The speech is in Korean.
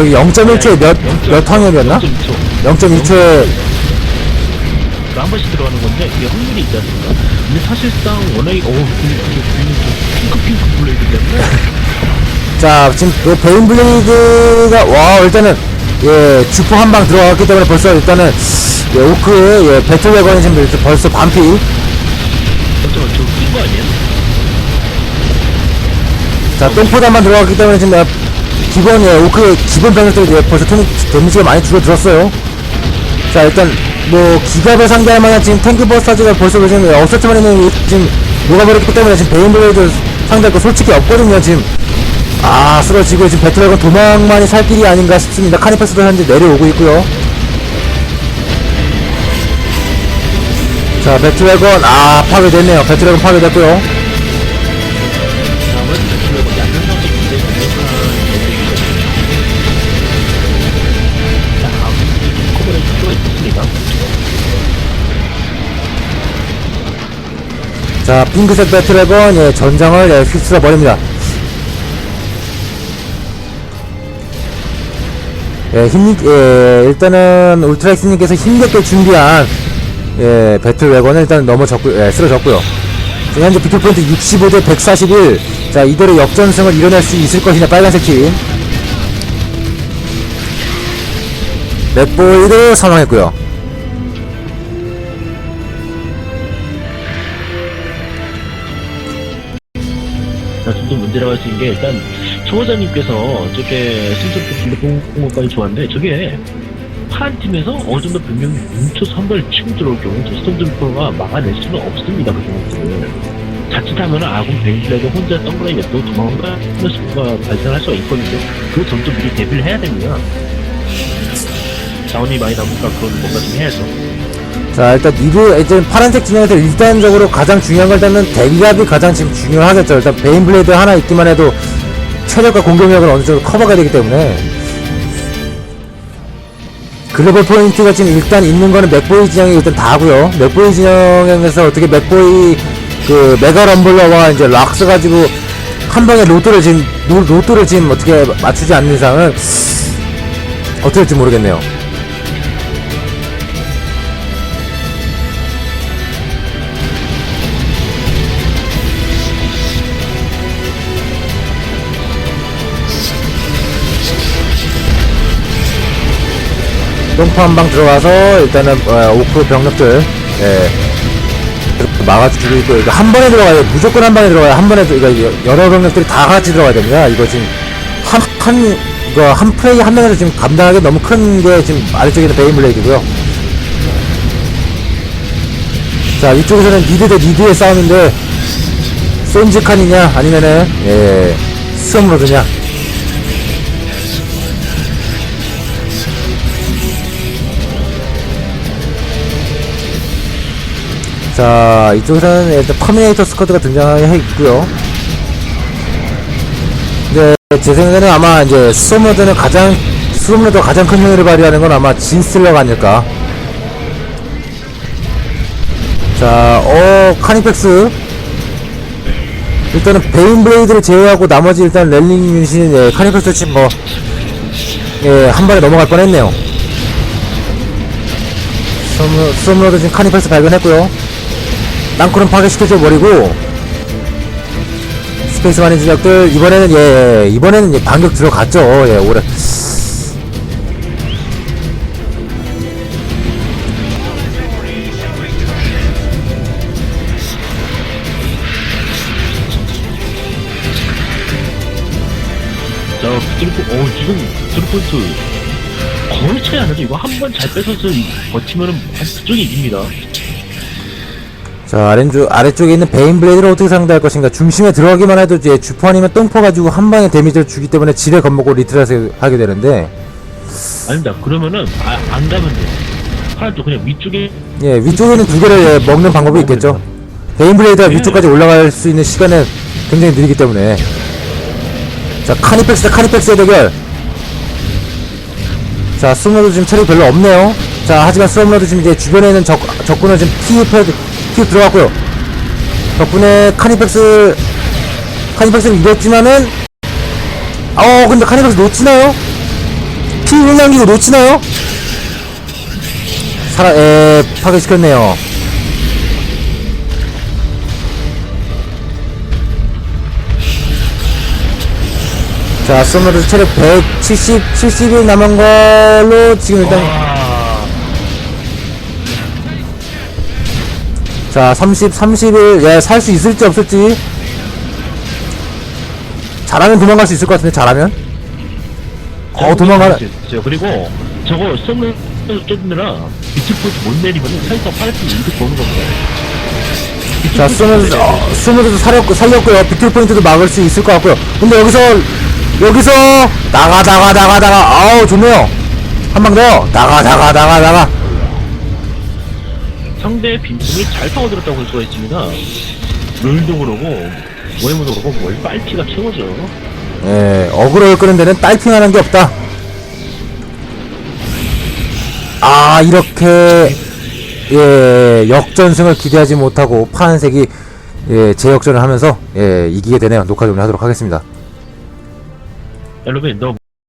저기 0.1초에 몇, 몇 황염이었나? 0.2초. 0.2초에 한 번씩 들어가는 건데 이게 확률이 있지 않습니까? 근데 사실상 워낙에 어우 핑크 핑크 블레이드 때문에 자 지금 그 베인 블레이드가 와 일단은 예 주포 한 방 들어갔기 때문에 벌써 일단은 예 오크의 예 배틀웨건이 지금 이렇게 벌써 반피 어쩌면 저낀거 아니에요? 자 똥포단만 들어갔기 때문에 지금 예, 기본 예 오크의 기본 병력들이 예, 벌써 탱, 데미지가 많이 줄어들었어요. 자 일단 뭐 기갑을 상대할 만한 지금 탱크 버스타즈가 벌써 지금 예, 어설트만 있는 지금 녹아버렸기 때문에 지금 베인블레이드 상대할 거 솔직히 없거든요 지금. 아 쓰러지고 지금 배틀웨건 도망만이 살 길이 아닌가 싶습니다. 카니패스도 현재 내려오고 있고요. 자 배틀웨건 아 파괴됐네요. 배틀웨건 파괴됐고요 자 핑크색 배틀웨건 예, 전장을 예, 휩쓸어 버립니다. 예, 힘, 예, 일단은 울트라엑스님께서 힘겹게 준비한 예, 배틀웨건을 일단 넘어졌고 예, 쓰러졌고요. 지금 현재 비틀 포인트 65대 141 자, 이대로 역전승을 이뤄낼 수 있을 것이냐 빨간색 팀. 맥보이도 사망했고요 자, 좀더 문제라고 할 수 있는 게 일단 초보자님께서 저게 순서표 빌려본 것까지 좋았는데 저게 파란 팀에서 어느 정도 분명히 한 번을 치고 들어올 경우 저 스톰점퍼가 막아낼 수는 없습니다 그 경우는. 자칫하면 아군 베이블레도 혼자 동그라미 냅도 도망가는 수가 발생할 수가 있거든요. 그 점점 미리 대비를 해야 됩니다. 자원이 많이 남으니까 그건 뭔가 좀 해야죠 자 일단 미드 일단 파란색 진영에서 일단적으로 가장 중요한 걸 일단은 대기압이 가장 지금 중요하겠죠. 일단 베인블레이드 하나 있기만 해도 체력과 공격력을 어느 정도 커버가 되기 때문에. 글로벌 포인트가 지금 일단 있는 거는 맥보이 진영이 일단 다고요. 맥보이 진영에서 어떻게 맥보이 그 메가 럼블러와 이제 락스 가지고 한 방에 로또를 지금 로, 로또를 지금 어떻게 맞추지 않는 이상은 될지 모르겠네요 똥파 한방 들어가서 일단은 어, 오크 병력들 예, 이렇게 막아주고 이거 한 번에 들어가요 무조건 한 방에 들어가요 한 번에 이거 여러 병력들이 다 같이 들어가야 됩니다. 이거 지금 한, 한 이거 한 플레이 한 명에서 지금 감당하기 너무 큰 게 지금 아래쪽에 있는 베인블레이드고요. 자 이쪽에서는 니드 대 니드의 싸움인데 손직한이냐 아니면은 예 스톰로드냐 자 이쪽에서는 일단 터미네이터 스쿼드가 등장해 있고요 근데 제 생각에는 아마 이제 스톰로드는 가장 스톰로드가 가장 큰 효율을 발휘하는 건 아마 진슬러가 아닐까 자, 어, 카니펙스. 일단은 베인블레이드를 제외하고 나머지 일단 렐링 유닛은 예, 카니펙스 지금 뭐, 예, 한 발에 넘어갈 뻔 했네요. 스톰로드 지금 카니펙스 발견했고요. 땅굴은 파괴시켜줘 버리고, 스페이스 마린 진역들, 이번에는 예, 예, 이번에는 예, 반격 들어갔죠. 예, 올해. 자, 드루포, 어, 지금 드루포인트 거의 차이 안 나죠. 이거 한 번 잘 뺏어서 버티면은 그쪽이 이깁니다. 자, 아래쪽, 아래쪽에 있는 베인 블레이드를 어떻게 상대할 것인가. 중심에 들어가기만 해도 이제 주포 아니면 똥포 가지고 한 방에 데미지를 주기 때문에 지뢰 겁먹고 리트라스 하게 되는데, 아닙니다. 그러면은, 아, 안 가면. 파란 쪽 그냥 위쪽에, 예, 위쪽에는 두 개를 예, 먹는 방법이 있겠죠. 베인 블레이드가 위쪽까지 올라갈 수 있는 시간은 굉장히 느리기 때문에. 자, 카니펙스 대 카니펙스의 대결. 자, 스톰로드 지금 체력이 별로 없네요. 자, 하지만 스톰로드 지금 이제 주변에 있는 적, 적군을 지금 피우, 피우 들어갔고요. 덕분에 카니펙스, 카니펙스를 이겼지만은, 어, 근데 카니펙스 놓치나요? 남기고 놓치나요? 살아, 에, 파괴시켰네요. 자, 소노르 체력 170, 70일 남은 걸로 지금 일단, 자, 30, 30일, 예, 살 수 있을지 없을지. 잘하면 도망갈 수 있을 것 같은데, 잘하면? 어, 도망가네. 있어요. 그리고 저거 썸을 쫓느라 비트포트 못 내리면 살짝 파이팅 이득 보는 겁니다. 자, 스무드, 어, 스무드도 살렸고, 살렸고요. 빅토리 포인트도 막을 수 있을 것 같고요. 근데 여기서, 여기서, 나가, 나가, 나가, 나가. 아우, 좋네요. 한 방 더. 나가, 나가, 나가, 나가. 상대의 빈틈을 잘 파고들었다고 볼 수가 있습니다. 룰도 그러고 모해무도 그러고 뭘 빨피가 최고죠. 예, 어그로를 끄는 데는 딸핑하는 게 없다. 아, 이렇게, 예, 역전승을 기대하지 못하고 파란색이, 예, 재역전을 하면서, 예, 이기게 되네요. 녹화 종료하도록 하겠습니다. 여러분 너